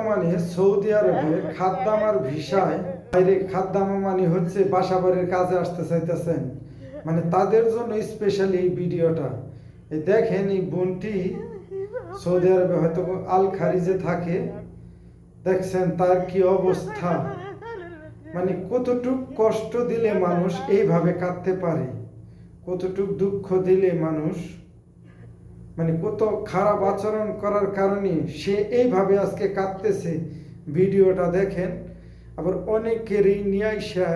বর্তমানে সৌদি আরবে খাদ্দামার ভিসায় বাইরে খাদ্দামা মানে হচ্ছে বাসাবাড়ির কাজে আসতে চাইতেছেন। মানে তাদের জন্য স্পেশালি এই ভিডিওটা। এই দেখেন এই বোনটি সৌদি আরবে হয়তো আল খারিজে থাকে। দেখছেন তার কি অবস্থা? মানে কতটুক কষ্ট দিলে মানুষ এইভাবে কাঁদতে পারে? কতটুক দুঃখ দিলে মানুষ মানে কত খারাপ আচরণ করার কারণে সে এইভাবে আজকে কাঁদতেছে। ভিডিওটা দেখেন, আবার অনেকেরই নিয়ে আইসা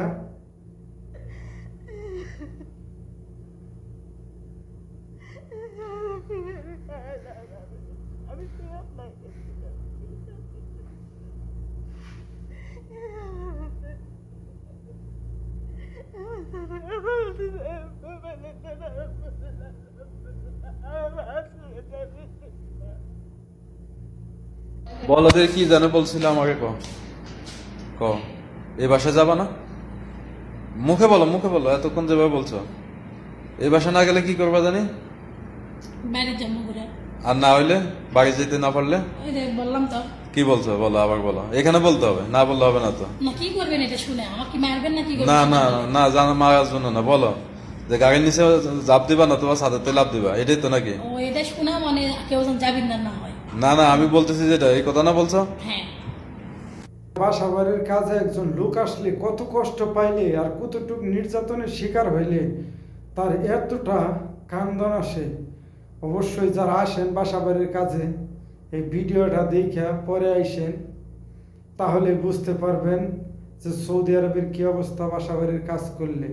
আমি তো বলো যে কি জানে বলছিল আমাকে ক ক এই বাসায় যাবা না মুখে বলো মুখে বলো এতক্ষণ যেভাবে বলছো এই বাসা না গেলে কি করবা জানি আর না হইলে বাড়ি যেতে না পারলে বললাম তো কি বলছো বলো আবার বলো এখানে বলতে হবে না বললে হবে না তো না কি করবেন এটা শুনে আমার মারবেন না কি না না না জানা মারার জন্য না বলো যে গাড়ির নিচে জাপ দিবা না তোমার সাথে লাভ দিবা এটাই তো নাকি ও এটা শুনে মানে কেউ জাবিন্দার না হয় না না আমি বলতেছি যেটা এই কথা না বলছো? হ্যাঁ। বাসাবাড়ির কাজে একজন লোক আসলে কত কষ্ট পাইলে আর কতটুক নির্যাতনের শিকার হইলে তার এতটা কান্দন আসে। অবশ্যই যারা আসেন বাসাবাড়ির কাজে এই ভিডিওটা দেখা পরে আইসেন তাহলে বুঝতে পারবেন যে সৌদি আরবের কি অবস্থা বাসাবাড়ির কাজ করলে।